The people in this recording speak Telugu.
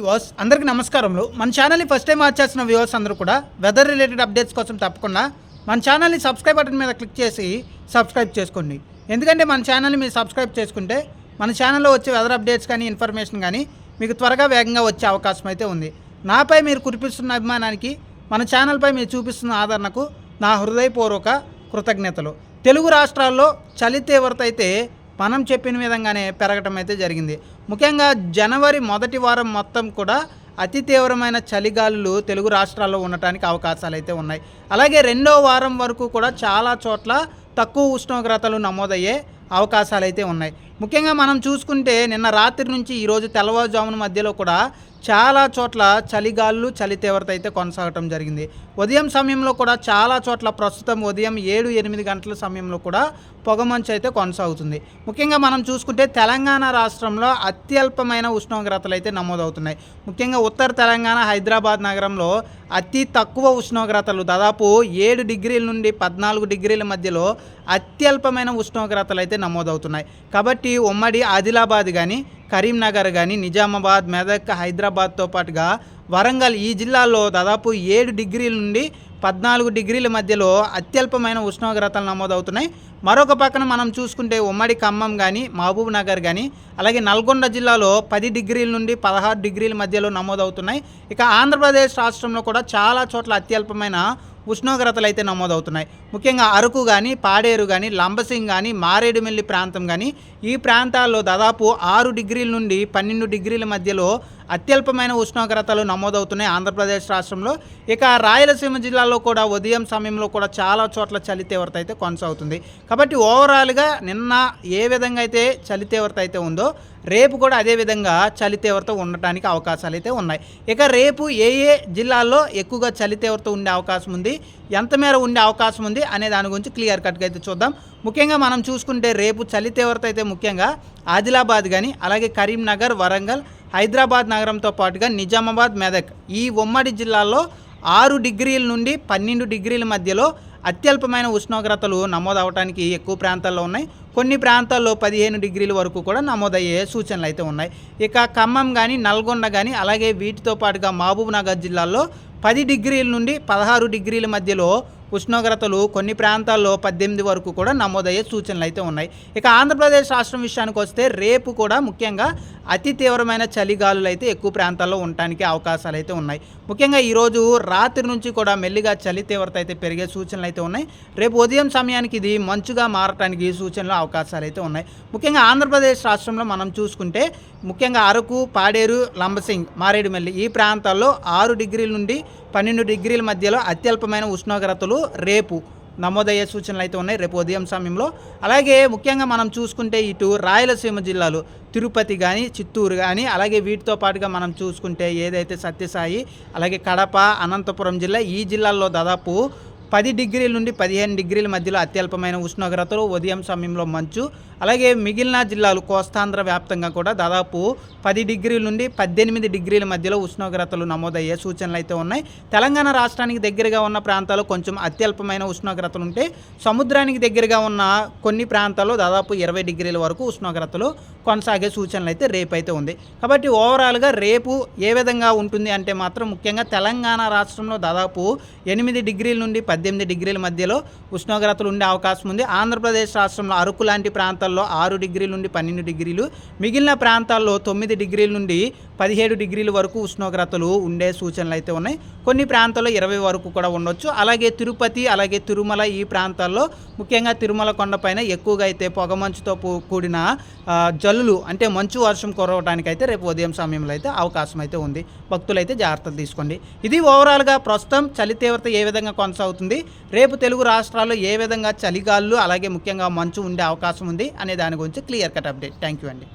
వ్యూవర్స్ అందరికీ నమస్కారములు. మన ఛానల్ని ఫస్ట్ టైం వాచ్ చేసిన వ్యూవర్స్ అందరూ కూడా వెదర్ రిలేటెడ్ అప్డేట్స్ కోసం తప్పకుండా మన ఛానల్ని సబ్స్క్రైబ్ బటన్ మీద క్లిక్ చేసి సబ్స్క్రైబ్ చేసుకోండి. ఎందుకంటే మన ఛానల్ని మీరు సబ్స్క్రైబ్ చేసుకుంటే మన ఛానల్లో వచ్చే వెదర్ అప్డేట్స్ కానీ ఇన్ఫర్మేషన్ కానీ మీకు త్వరగా వేగంగా వచ్చే అవకాశం అయితే ఉంది. నాపై మీరు కురిపిస్తున్న అభిమానానికి మన ఛానల్పై మీరు చూపిస్తున్న ఆదరణకు నా హృదయపూర్వక కృతజ్ఞతలు. తెలుగు రాష్ట్రాల్లో చలి తీవ్రత అయితే మనం చెప్పిన విధంగానే పెరగటం అయితే జరిగింది. ముఖ్యంగా జనవరి మొదటి వారం మొత్తం కూడా అతి తీవ్రమైన చలిగాలులు తెలుగు రాష్ట్రాల్లో ఉండటానికి అవకాశాలు అయితే ఉన్నాయి. అలాగే రెండో వారం వరకు కూడా చాలా చోట్ల తక్కువ ఉష్ణోగ్రతలు నమోదయ్యే అవకాశాలు అయితే ఉన్నాయి. ముఖ్యంగా మనం చూసుకుంటే నిన్న రాత్రి నుంచి ఈరోజు తెల్లవారుజామున మధ్యలో కూడా చాలా చోట్ల చలిగాళ్ళు చలి తీవ్రత అయితే కొనసాగటం జరిగింది. ఉదయం సమయంలో కూడా చాలా చోట్ల ప్రస్తుతం ఉదయం ఏడు ఎనిమిది గంటల సమయంలో కూడా పొగమంచు అయితే కొనసాగుతుంది. ముఖ్యంగా మనం చూసుకుంటే తెలంగాణ రాష్ట్రంలో అత్యల్పమైన ఉష్ణోగ్రతలు అయితే నమోదవుతున్నాయి. ముఖ్యంగా ఉత్తర తెలంగాణ హైదరాబాద్ నగరంలో అతి తక్కువ ఉష్ణోగ్రతలు దాదాపు ఏడు డిగ్రీల నుండి పద్నాలుగు డిగ్రీల మధ్యలో అత్యల్పమైన ఉష్ణోగ్రతలు అయితే నమోదవుతున్నాయి. కాబట్టి ఉమ్మడి ఆదిలాబాద్ కానీ కరీంనగర్ కానీ నిజామాబాద్ మెదక్ హైదరాబాద్తో పాటుగా వరంగల్ ఈ జిల్లాల్లో దాదాపు ఏడు డిగ్రీల నుండి పద్నాలుగు డిగ్రీల మధ్యలో అత్యల్పమైన ఉష్ణోగ్రతలు నమోదవుతున్నాయి. మరొక పక్కన మనం చూసుకుంటే ఉమ్మడి ఖమ్మం కానీ మహబూబ్ నగర్ కానీ అలాగే నల్గొండ జిల్లాలో పది డిగ్రీల నుండి పదహారు డిగ్రీల మధ్యలో నమోదవుతున్నాయి. ఇక ఆంధ్రప్రదేశ్ రాష్ట్రంలో కూడా చాలా చోట్ల అత్యల్పమైన ఉష్ణోగ్రతలు అయితే నమోదవుతున్నాయి. ముఖ్యంగా అరకు కానీ పాడేరు కానీ లంబసింగ్ కానీ మారేడుమిల్లి ప్రాంతం కానీ ఈ ప్రాంతాల్లో దాదాపు ఆరు డిగ్రీల నుండి పన్నెండు డిగ్రీల మధ్యలో అత్యల్పమైన ఉష్ణోగ్రతలు నమోదవుతున్నాయి ఆంధ్రప్రదేశ్ రాష్ట్రంలో. ఇక రాయలసీమ జిల్లాలో కూడా ఉదయం సమయంలో కూడా చాలా చోట్ల చలి తీవ్రత అయితే కొనసాగుతుంది. కాబట్టి ఓవరాల్గా నిన్న ఏ విధంగా అయితే చలి తీవ్రత అయితే ఉందో రేపు కూడా అదే విధంగా చలి తీవ్రత ఉండటానికి అవకాశాలు అయితే ఉన్నాయి. ఇక రేపు ఏ ఏ జిల్లాల్లో ఎక్కువగా చలి తీవ్రత ఉండే అవకాశం ఉంది ఎంత మేర ఉండే అవకాశం ఉంది అనే దాని గురించి క్లియర్ కట్గా అయితే చూద్దాం. ముఖ్యంగా మనం చూసుకుంటే రేపు చలి తీవ్రత అయితే ముఖ్యంగా ఆదిలాబాద్ కానీ అలాగే కరీంనగర్ వరంగల్ హైదరాబాద్ నగరంతో పాటుగా నిజామాబాద్ మెదక్. ఈ ఉమ్మడి జిల్లాల్లో ఆరు డిగ్రీల నుండి పన్నెండు డిగ్రీల మధ్యలో అత్యల్పమైన ఉష్ణోగ్రతలు నమోదవటానికి ఎక్కువ ప్రాంతాల్లో ఉన్నాయి. కొన్ని ప్రాంతాల్లో పదిహేను డిగ్రీల వరకు కూడా నమోదయ్యే సూచనలు అయితే ఉన్నాయి. ఇక ఖమ్మం కానీ నల్గొండ కానీ అలాగే వీటితో పాటుగా మహబూబ్ నగర్ జిల్లాల్లో పది డిగ్రీల నుండి పదహారు డిగ్రీల మధ్యలో ఉష్ణోగ్రతలు కొన్ని ప్రాంతాల్లో పద్దెనిమిది వరకు కూడా నమోదయ్యే సూచనలు అయితే ఉన్నాయి. ఇక ఆంధ్రప్రదేశ్ రాష్ట్రం విషయానికి వస్తే రేపు కూడా ముఖ్యంగా అతి తీవ్రమైన చలిగాలులు అయితే ఎక్కువ ప్రాంతాల్లో ఉండటానికి అవకాశాలు అయితే ఉన్నాయి. ముఖ్యంగా ఈరోజు రాత్రి నుంచి కూడా మెల్లిగా చలి తీవ్రత అయితే పెరిగే సూచనలు అయితే ఉన్నాయి. రేపు ఉదయం సమయానికి ఇది మంచుగా మారటానికి సూచనలు అవకాశాలు అయితే ఉన్నాయి. ముఖ్యంగా ఆంధ్రప్రదేశ్ రాష్ట్రంలో మనం చూసుకుంటే ముఖ్యంగా అరకు పాడేరు లంబసింగ్ మారేడుమల్లి ఈ ప్రాంతాల్లో ఆరు డిగ్రీల నుండి పన్నెండు డిగ్రీల మధ్యలో అత్యల్పమైన ఉష్ణోగ్రతలు రేపు నమోదయ్యే సూచనలు అయితే ఉన్నాయి. రేపు ఉదయం సమయంలో. అలాగే ముఖ్యంగా మనం చూసుకుంటే ఇటు రాయలసీమ జిల్లాలు తిరుపతి కానీ చిత్తూరు కానీ అలాగే వీటితో పాటుగా మనం చూసుకుంటే ఏదైతే సత్యసాయి అలాగే కడప అనంతపురం జిల్లా ఈ జిల్లాల్లో దాదాపు పది డిగ్రీల నుండి పదిహేను డిగ్రీల మధ్యలో అత్యల్పమైన ఉష్ణోగ్రతలు ఉదయం సమయంలో మంచు అలాగే మిగిలిన జిల్లాలు కోస్తాంధ్ర వ్యాప్తంగా కూడా దాదాపు పది డిగ్రీల నుండి పద్దెనిమిది డిగ్రీల మధ్యలో ఉష్ణోగ్రతలు నమోదయ్యే సూచనలు అయితే ఉన్నాయి. తెలంగాణ రాష్ట్రానికి దగ్గరగా ఉన్న ప్రాంతాలు కొంచెం అత్యల్పమైన ఉష్ణోగ్రతలు ఉంటే సముద్రానికి దగ్గరగా ఉన్న కొన్ని ప్రాంతాల్లో దాదాపు ఇరవై డిగ్రీల వరకు ఉష్ణోగ్రతలు కొనసాగే సూచనలు అయితే రేపు అయితే ఉంది. కాబట్టి ఓవరాల్గా రేపు ఏ విధంగా ఉంటుంది అంటే మాత్రం ముఖ్యంగా తెలంగాణ రాష్ట్రంలో దాదాపు ఎనిమిది డిగ్రీల నుండి పద్దెనిమిది డిగ్రీల మధ్యలో ఉష్ణోగ్రతలు ఉండే అవకాశం ఉంది. ఆంధ్రప్రదేశ్ రాష్ట్రంలో అరకు లాంటి ప్రాంతాల్లో ఆరు డిగ్రీల నుండి పన్నెండు డిగ్రీలు మిగిలిన ప్రాంతాల్లో తొమ్మిది డిగ్రీల నుండి పదిహేడు డిగ్రీల వరకు ఉష్ణోగ్రతలు ఉండే సూచనలు అయితే ఉన్నాయి. కొన్ని ప్రాంతాల్లో ఇరవై వరకు కూడా ఉండొచ్చు. అలాగే తిరుపతి అలాగే తిరుమల ఈ ప్రాంతాల్లో ముఖ్యంగా తిరుమల కొండపైన ఎక్కువగా అయితే పొగమంచుతో కూడిన జల్లులు అంటే మంచు వర్షం కురవడానికి అయితే రేపు ఉదయం సమయంలో అయితే అవకాశం అయితే ఉంది. భక్తులైతే జాగ్రత్తలు తీసుకోండి. ఇది ఓవరాల్గా ప్రస్తుతం చలి తీవ్రత ఏ విధంగా కొనసాగుతుంది? రేపు తెలుగు రాష్ట్రాల్లో ఏ విధంగా చలిగాళ్ళు అలాగే ముఖ్యంగా మంచు ఉండే అవకాశం ఉంది అనే దాని గురించి clear cut update. Thank you అండి.